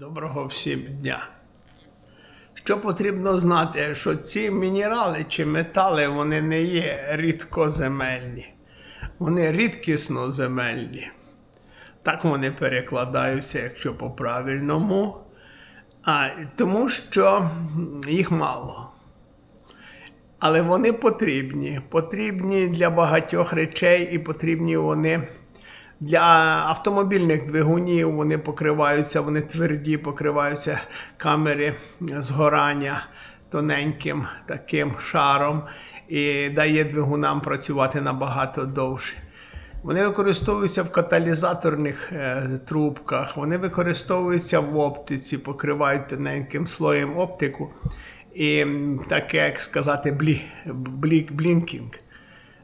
Доброго всім дня. Що потрібно знати, що ці мінерали чи метали вони не є рідкоземельні, вони рідкісноземельні. Так вони перекладаються, якщо по-правильному. А, тому що їх мало. Але вони потрібні. Потрібні для багатьох речей і потрібні вони для автомобільних двигунів. Вони покриваються, вони тверді, покриваються камери згорання тоненьким таким шаром і дає двигунам працювати набагато довше. Вони використовуються в каталізаторних е, трубках, вони використовуються в оптиці, покривають тоненьким слоєм оптику. І таке, як сказати, блі, блік, блінкінг.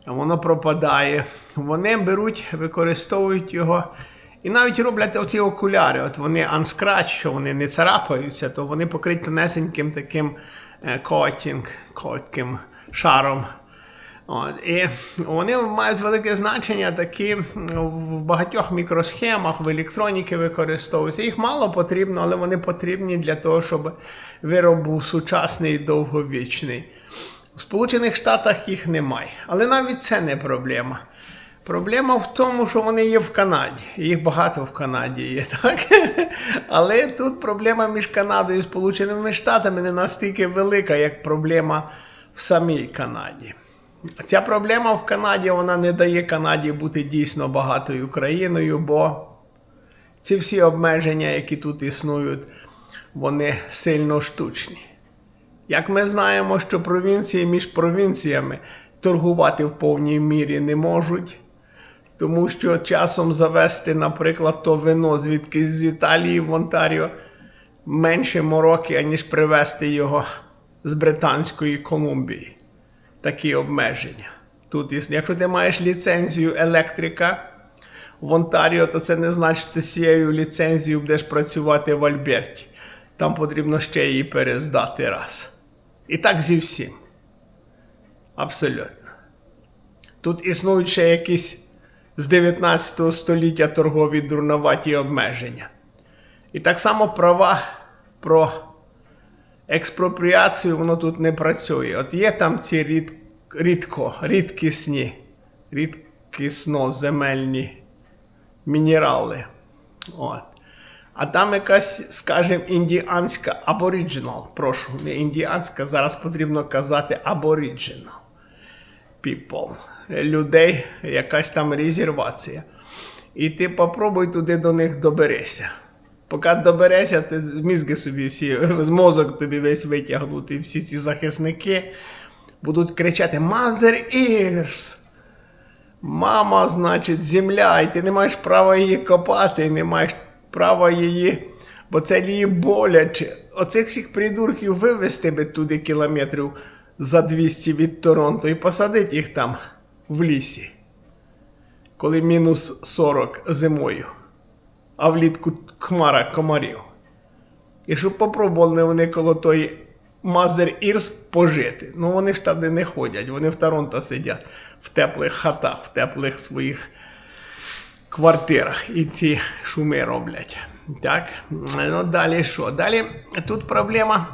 Воно пропадає. Вони беруть, використовують його. І навіть роблять оці окуляри. От вони unscratch, що вони не царапаються, то вони покриті тонесеньким таким е, котінг, котким шаром. От, і вони мають велике значення такі в багатьох мікросхемах, в електроніки використовуються. Їх мало потрібно, але вони потрібні для того, щоб вироб був сучасний і довговічний. У Сполучених Штатах їх немає. Але навіть це не проблема. Проблема в тому, що вони є в Канаді. Їх багато в Канаді є, так? Але тут проблема між Канадою і Сполученими Штатами не настільки велика, як проблема в самій Канаді. Ця проблема в Канаді вона не дає Канаді бути дійсно багатою країною, бо ці всі обмеження, які тут існують, вони сильно штучні. Як ми знаємо, що провінції між провінціями торгувати в повній мірі не можуть, тому що часом завести, наприклад, то вино звідки з Італії в Онтаріо менше мороки, аніж привезти його з Британської Колумбії. Такі обмеження. Тут, якщо ти маєш ліцензію електрика в Онтаріо, то це не значить, що ти цією ліцензією будеш працювати в Альберті. Там потрібно ще її перездати раз. І так зі всім. Абсолютно. Тут існують ще якісь з 19 століття торгові дурноваті обмеження. І так само права про експропріацію, воно тут не працює. От є там ці рід, рідко, рідкісні, рідкісно земельні мінерали. От. А там якась, скажімо, індіанська аборіджинал. Прошу, не індіанська, зараз потрібно казати аборіджинал people. Людей, якась там резервація. І ти попробуй туди до них доберися. Поки доберешся, ти мізки собі всі, з мозок тобі весь витягнути, всі ці захисники будуть кричати Mother Earth! Мама, значить, земля, і ти не маєш права її копати, і не маєш права її, бо це її боляче. Оцих всіх придурків вивезти би туди кілометрів за 200 від Торонто і посадити їх там в лісі, коли мінус 40 зимою, а влітку хмара комарів. І щоб попробували вони коло тої Мазер Ірс пожити. Ну вони ж туди не ходять, вони в Торонто сидять в теплих хатах, в теплих своїх квартирах і ці шуми роблять. Так, ну далі що? Далі тут проблема.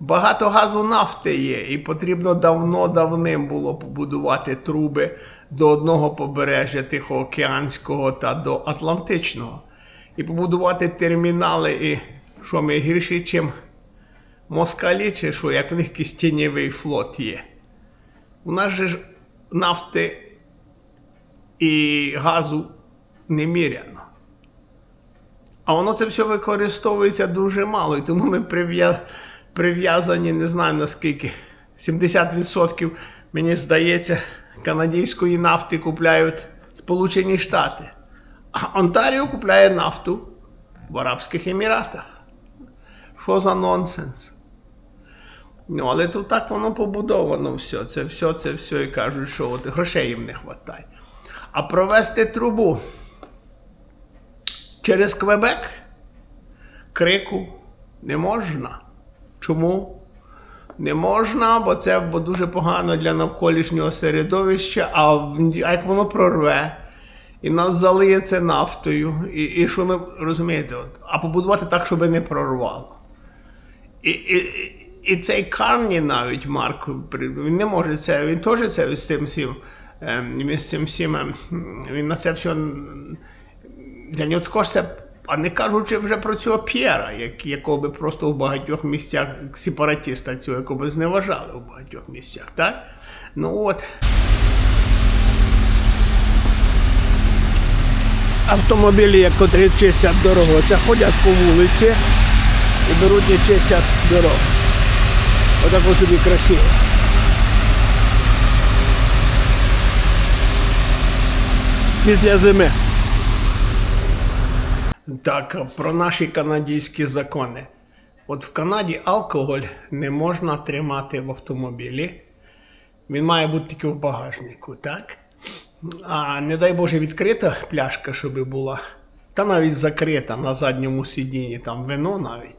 Багато газу нафти є, і потрібно давно-давним було побудувати труби до одного побережжя Тихоокеанського та до Атлантичного. І побудувати термінали, і що ми гірші, чим москалі, чи що, як в них якийсь флот є. У нас же ж нафти і газу неміряно. А воно це все використовується дуже мало, і тому ми прив'язані, не знаю наскільки. 70%, мені здається, канадської нафти купляють Сполучені Штати. А Онтаріо купляє нафту в Арабських Еміратах. Що за нонсенс? Ну, але тут так воно побудовано все. Це все, це все, і кажуть, що от грошей їм не вистачає. А провести трубу через Квебек крику не можна. Чому? Не можна, бо це дуже погано для навколишнього середовища, а, як воно прорве і нас залиє це нафтою. І, і що ми розумієте, от, а побудувати так, щоб не прорвало. І, і, і- цей Карні навіть Марк, він не може це, він теж це з цим всім. ем, з цим всім, ем, він на це все для нього також це. А не кажучи вже про цього П'єра, як, якого би просто в багатьох місцях сепаратіста цього, якого би зневажали в багатьох місцях, так? Ну от. Автомобілі, як котрі чистять дорогу, це ходять по вулиці і беруть і чистять дорогу. Отако собі красиво. Після зими. Так, про наші канадські закони. От в Канаді алкоголь не можна тримати в автомобілі. Він має бути тільки в багажнику, так? А не дай Боже, відкрита пляшка, щоб була. Та навіть закрита на задньому сидінні, там вино навіть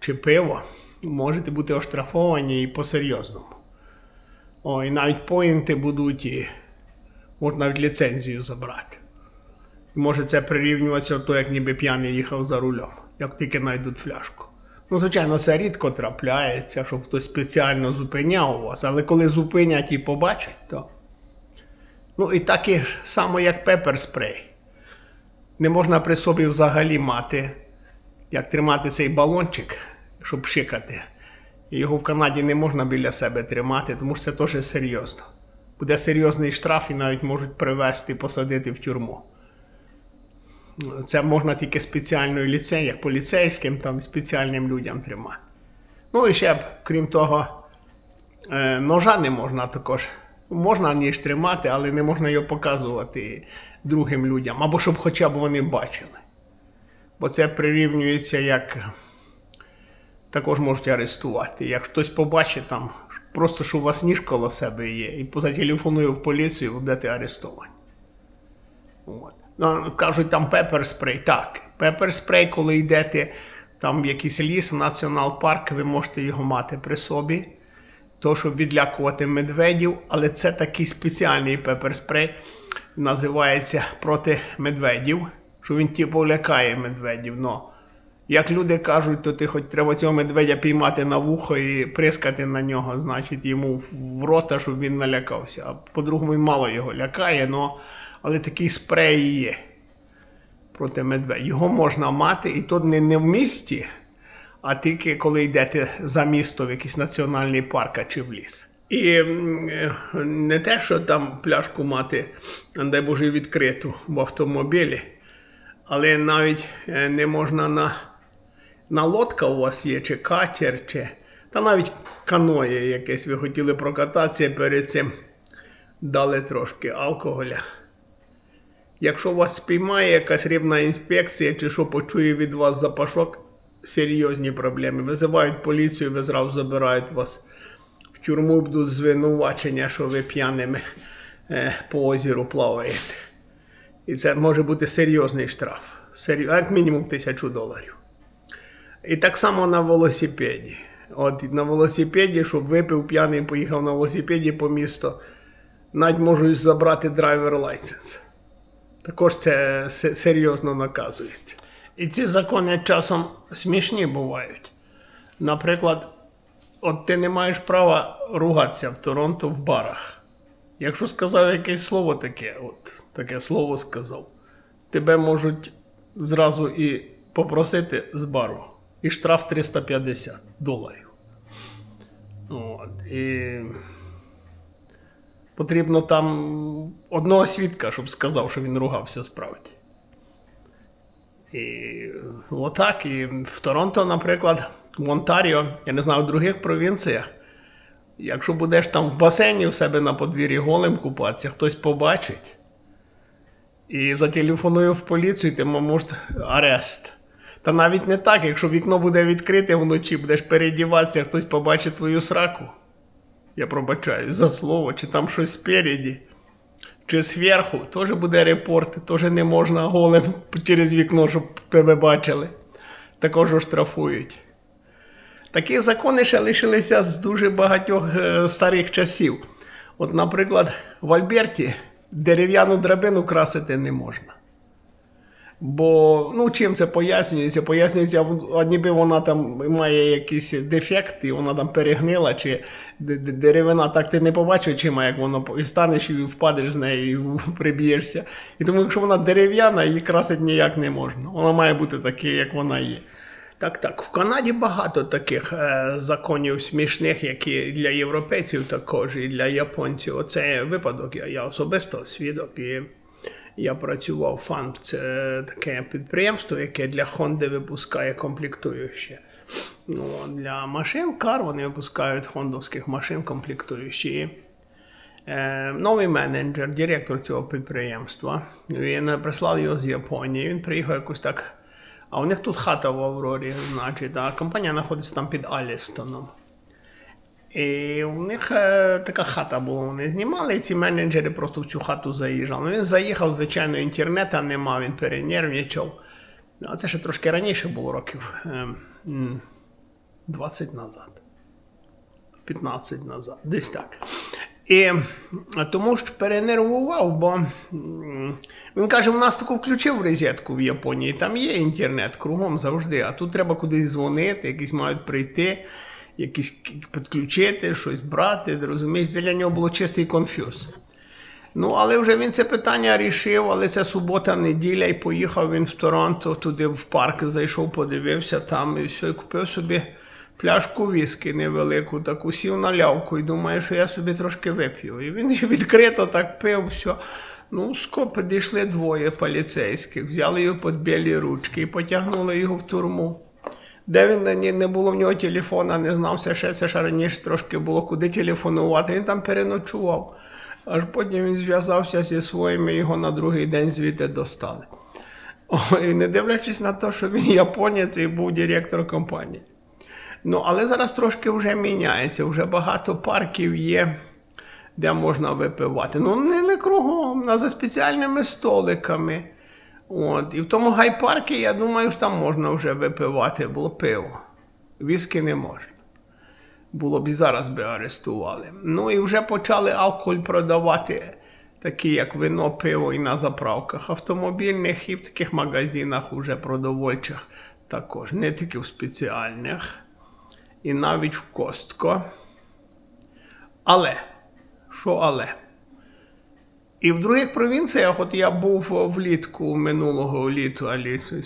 чи пиво, можете бути оштрафовані і по-серйозному. О, і навіть поінти будуть, і можна навіть ліцензію забрати. Може це прирівнюватися до того, як ніби п'яний їхав за рулем, як тільки знайдуть фляжку. Ну, звичайно, це рідко трапляється, щоб хтось спеціально зупиняв вас, але коли зупинять і побачать, то. Ну і так і ж само, як пепер-спрей. Не можна при собі взагалі мати, як тримати цей балончик, щоб шикати. Його в Канаді не можна біля себе тримати, тому що це теж серйозно. Буде серйозний штраф і навіть можуть привезти, посадити в тюрму. Це можна тільки спеціальною ліцензією, як поліцейським, там спеціальним людям тримати. Ну і ще, крім того, е, ножа не можна також. Можна ніж тримати, але не можна його показувати другим людям, або щоб хоча б вони бачили. Бо це прирівнюється як також можуть арестувати. Як хтось побачить там, просто що у вас ніж коло себе є, і позателефонує в поліцію, ви будете арестовані. От. Кажуть, там пепер-спрей. Так, пепер-спрей, коли йдете там в якийсь ліс, в націонал-парк, ви можете його мати при собі, то, щоб відлякувати медведів, але це такий спеціальний пепер-спрей, називається проти медведів, що він типу лякає медведів. Но, як люди кажуть, то ти хоч треба цього медведя піймати на вухо і прискати на нього, значить, йому в рота, щоб він налякався. А по-другому він мало його лякає, но, але такий спрей є проти медведя. Його можна мати, і тут не, не в місті, а тільки коли йдете за місто в якийсь національний парк чи в ліс. І е, не те, що там пляшку мати, дай Боже, відкриту в автомобілі, але навіть е, не можна на, на лодка у вас є, чи катер, чи та навіть каноє якесь ви хотіли прокататися перед цим дали трошки алкоголя. Якщо вас спіймає якась рибна інспекція чи що почує від вас запашок, серйозні проблеми. Визивають поліцію, ви зразу забирають вас в тюрму, будуть звинувачення, що ви п'яними е, по озеру плаваєте. І це може бути серйозний штраф. Як мінімум тисячу доларів. І так само на велосипеді. От на велосипеді, щоб випив п'яний, поїхав на велосипеді по місту, навіть можуть забрати драйвер лайсенс. Також це серйозно наказується. І ці закони часом смішні бувають. Наприклад, от ти не маєш права ругатися в Торонто в барах. Якщо сказав якесь слово таке, от таке слово сказав, тебе можуть зразу і попросити з бару. І штраф 350 доларів. От, і потрібно там одного свідка, щоб сказав, що він ругався справді. І отак. І в Торонто, наприклад, в Онтаріо, я не знаю, в других провінціях. Якщо будеш там в басейні у себе на подвір'ї голим купатися, хтось побачить і зателефонує в поліцію, ти може арест. Та навіть не так, якщо вікно буде відкрите вночі, будеш передіватися, хтось побачить твою сраку. Я пробачаю за слово, чи там щось спереді, чи зверху, теж буде репорт, теж не можна голим через вікно, щоб тебе бачили. Також оштрафують. Такі закони ще лишилися з дуже багатьох е, старих часів. От, наприклад, в Альберті дерев'яну драбину красити не можна. Бо ну, чим це пояснюється? Пояснюється, ніби вона там має якийсь дефект, і вона там перегнила, чи деревина, так ти не побачив чима, як воно і станеш і впадеш з неї, і приб'єшся. І тому, якщо вона дерев'яна, її красити ніяк не можна. Вона має бути такою, як вона є. Так, так. В Канаді багато таких е, законів смішних, які для європейців також, і для японців. Оце випадок, я, я особисто свідок. І я працював ФАН. Це таке підприємство, яке для Honda випускає комплектуючі. Ну, для машин кар вони випускають хондовських машин комплектуючі. Е, новий менеджер, директор цього підприємства. Він прислав його з Японії. Він приїхав якось так. А у них тут хата в Аврорі, значить, а компанія знаходиться там під Алістоном. І у них е, така хата була, вони знімали, і ці менеджери просто в цю хату заїжджали. Ну, він заїхав, звичайно, інтернету нема, він перенервничав. А це ще трошки раніше було, років е, 20 назад. 15 назад, десь так. І тому що перенервував, бо він каже, у нас таку включив розетку в Японії, там є інтернет кругом завжди, а тут треба кудись дзвонити, якісь мають прийти, якісь підключити, щось брати. Розумієш, для нього було чистий конфюз. Ну, але вже він це питання рішив, але це субота, неділя, і поїхав він в Торонто, туди в парк зайшов, подивився там і все, і купив собі пляшку віскі невелику, таку сів на лявку і думає, що я собі трошки вип'ю. І він відкрито так пив, все. Ну, підійшли двоє поліцейських, взяли його під білі ручки і потягнули його в турму. Де він не, не було в нього телефона, не знав, все ще це ж раніше трошки було куди телефонувати. Він там переночував. Аж потім він зв'язався зі своїми, його на другий день звідти достали. О, і не дивлячись на те, що він японець і був директор компанії. Ну, але зараз трошки вже міняється, вже багато парків є, де можна випивати. Ну, не, не кругом, а за спеціальними столиками. От. І в тому гайпарку, я думаю, що там можна вже випивати, було пиво. Віскі не можна. Було б і зараз би арестували. Ну і вже почали алкоголь продавати, такі як вино, пиво і на заправках автомобільних, і в таких магазинах уже продовольчих також, не тільки в спеціальних, і навіть в Костко. Але, що але? І в других провінціях, от я був влітку минулого літу, а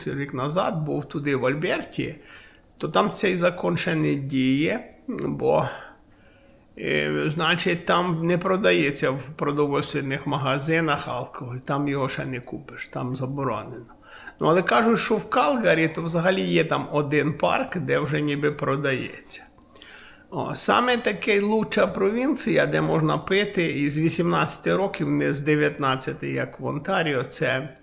рік назад, був туди в Альберті, то там цей закон ще не діє, бо, е, значить, там не продається в продовольственних магазинах алкоголь, там його ще не купиш, там заборонено. Ну, але кажуть, що в Калгарі то взагалі є там один парк, де вже ніби продається. О, саме таке лучша провінція, де можна пити із 18 років, не з 19, як в Онтаріо, це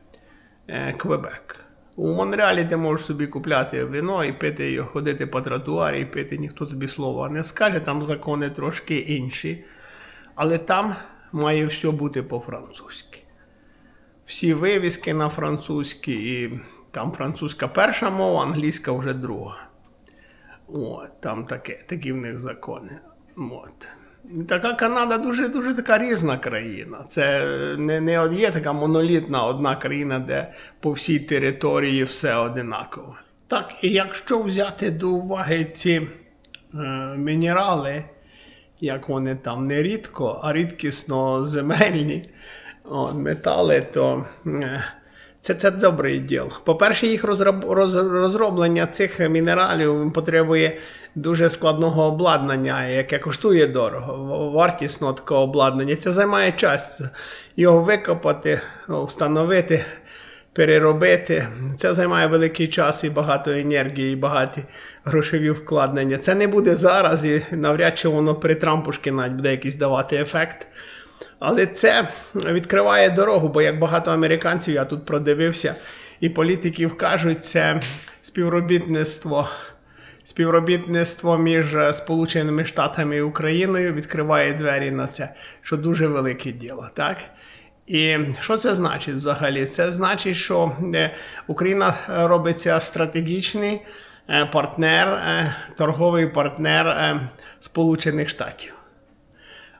е, Квебек. У Монреалі ти можеш собі купляти вино і пити його, ходити по тротуарі і пити, ніхто тобі слова не скаже, там закони трошки інші. Але там має все бути по-французьки. Всі вивіски на французькі, і там французька перша мова, англійська вже друга. От, там таке, такі в них закони. От. Така Канада дуже дуже така різна країна. Це не, не є така монолітна одна країна, де по всій території все одинаково. Так, і якщо взяти до уваги ці е, мінерали, як вони там не рідко, а рідкісно земельні от, метали, то е, це, це добрий діл. По-перше, їх розроб, роз, розроблення цих мінералів потребує дуже складного обладнання, яке коштує дорого. Вартісно такого обладнання. Це займає час. Його викопати, встановити, переробити. Це займає великий час і багато енергії, і багаті грошові вкладення. Це не буде зараз, і навряд чи воно при Трампушки навіть буде якийсь давати ефект. Але це відкриває дорогу, бо як багато американців, я тут продивився, і політиків кажуть, це співробітництво. Співробітництво між Сполученими Штатами і Україною відкриває двері на це, що дуже велике діло, так? І що це значить взагалі? Це значить, що е, Україна робиться стратегічний е, партнер, е, торговий партнер Сполучених Штатів.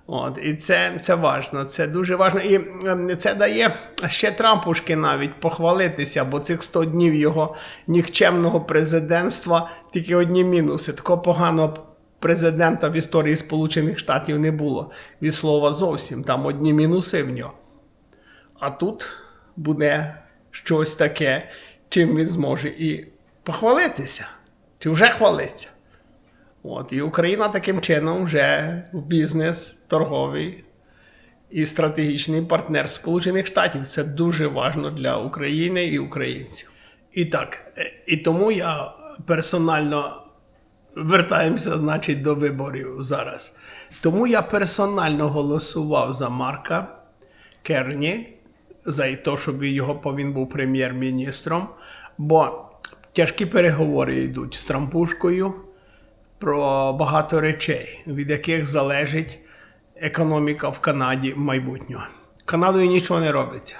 От, і це, це важно, це дуже важно. І ем, це дає ще Трампушки навіть похвалитися, бо цих 100 днів його нікчемного президентства тільки одні мінуси. Такого поганого президента в історії Сполучених Штатів не було. Від слова зовсім. Там одні мінуси в нього. А тут буде щось таке, чим він зможе і похвалитися, чи вже хвалиться. От, і Україна таким чином вже в бізнес торговий і стратегічний партнер Сполучених Штатів. Це дуже важливо для України і українців. І так, е, і тому я персонально вертаємося, значить, до виборів зараз. Тому я персонально голосував за Марка Керні, за те, щоб його він був прем'єр-міністром, бо тяжкі переговори йдуть з Трампушкою про багато речей, від яких залежить економіка в Канаді майбутнього. Канадою нічого не робиться.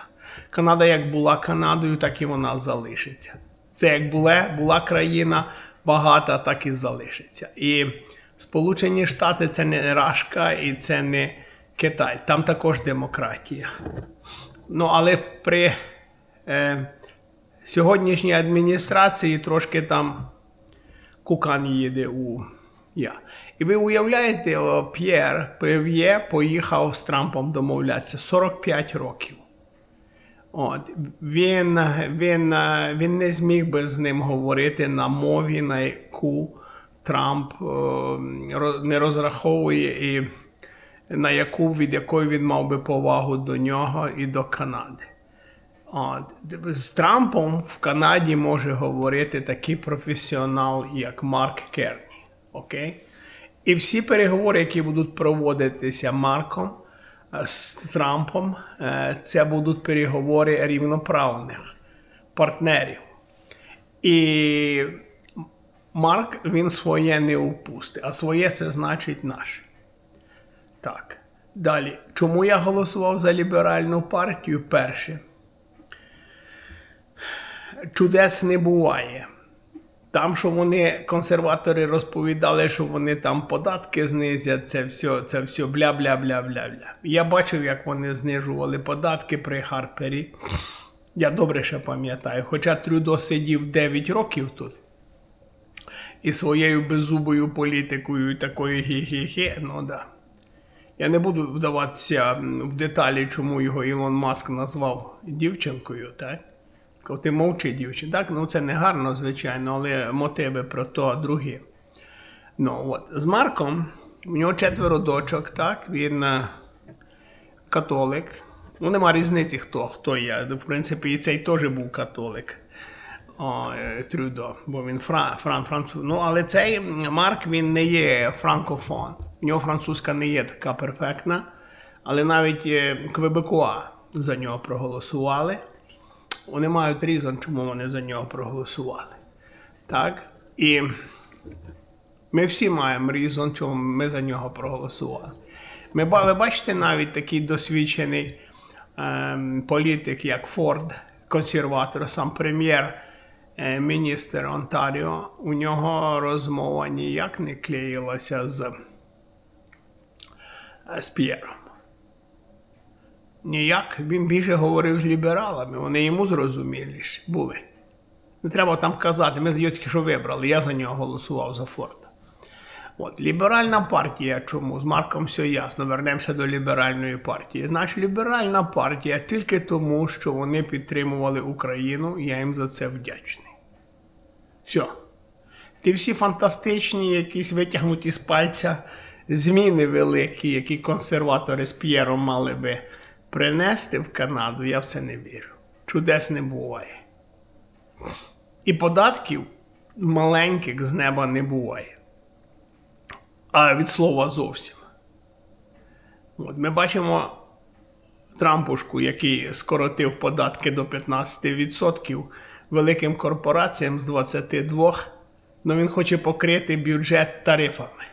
Канада як була Канадою, так і вона залишиться. Це як була, була країна багата, так і залишиться. І Сполучені Штати це не Рашка і це не Китай. Там також демократія. Ну, але при е, сьогоднішній адміністрації трошки там Кукан їде у я. І ви уявляєте, П'єр Пев'є поїхав з Трампом домовлятися 45 років. От, він, він, він не зміг би з ним говорити на мові, на яку Трамп не розраховує, і на яку, від якої він мав би повагу до нього і до Канади. З Трампом в Канаді може говорити такий професіонал, як Марк Керні. Окей? І всі переговори, які будуть проводитися Марком е, з Трампом, е, це будуть переговори рівноправних партнерів. І Марк він своє не упустить, а своє це значить наше. Так. Далі. Чому я голосував за ліберальну партію? Перше. Чудес не буває. Там, що вони, консерватори, розповідали, що вони там податки знизять, це все, це все бля-бля-бля-бля-бля. Я бачив, як вони знижували податки при Харпері. Я добре ще пам'ятаю. Хоча Трюдо сидів 9 років тут. І своєю беззубою політикою і такою гі-гі-гі, ну да. Я не буду вдаватися в деталі, чому його Ілон Маск назвав дівчинкою, так? Коли ти мовчи, дівчина. Так, ну це не гарно, звичайно, але мотиви про то другі. Ну, от. З Марком, у нього четверо дочок, так, він е, католик. Ну, нема різниці, хто, хто є. В принципі, і цей теж був католик. О, е, Трюдо, бо він фран, фран, француз. Ну, але цей Марк він не є франкофон. У нього французька не є така перфектна. Але навіть е, Квебекуа за нього проголосували. Вони мають різон, чому вони за нього проголосували. Так? І ми всі маємо різон, чому ми за нього проголосували. Ми, ви бачите навіть такий досвідчений ем, політик, як Форд, консерватор, сам прем'єр. е, Міністр Онтаріо, у нього розмова ніяк не клеїлася з, е, з П'єром. Ніяк. Він більше говорив з лібералами, вони йому зрозуміліші були. Не треба там казати, ми тільки що вибрали, я за нього голосував за Форда. От, ліберальна партія, чому? З Марком все ясно. Вернемося до ліберальної партії. Значить, ліберальна партія тільки тому, що вони підтримували Україну, я їм за це вдячний. Все. Ті всі фантастичні, якісь витягнуті з пальця зміни великі, які консерватори з П'єром мали би принести в Канаду, я в це не вірю. Чудес не буває. І податків маленьких з неба не буває. А від слова зовсім. От ми бачимо Трампушку, який скоротив податки до 15% великим корпораціям з 22%, але він хоче покрити бюджет тарифами.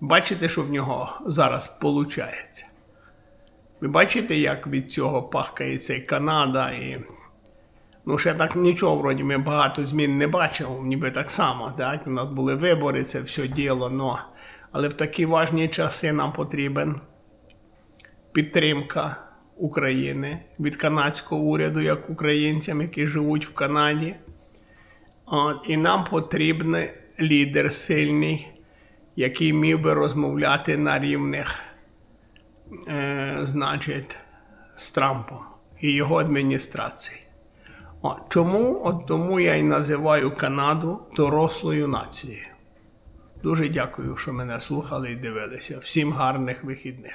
Бачите, що в нього зараз виходить? Ви бачите, як від цього пахкається Канада, і. Ну, ще так нічого, вроді, ми багато змін не бачимо, ніби так само. Так? У нас були вибори, це все діло. Но... Але в такі важні часи нам потрібен підтримка України від канадського уряду, як українцям, які живуть в Канаді. От, і нам потрібен лідер сильний, який міг би розмовляти на рівних, е, значить, з Трампом і його адміністрацією. Чому? От тому я і називаю Канаду дорослою нацією. Дуже дякую, що мене слухали і дивилися. Всім гарних вихідних.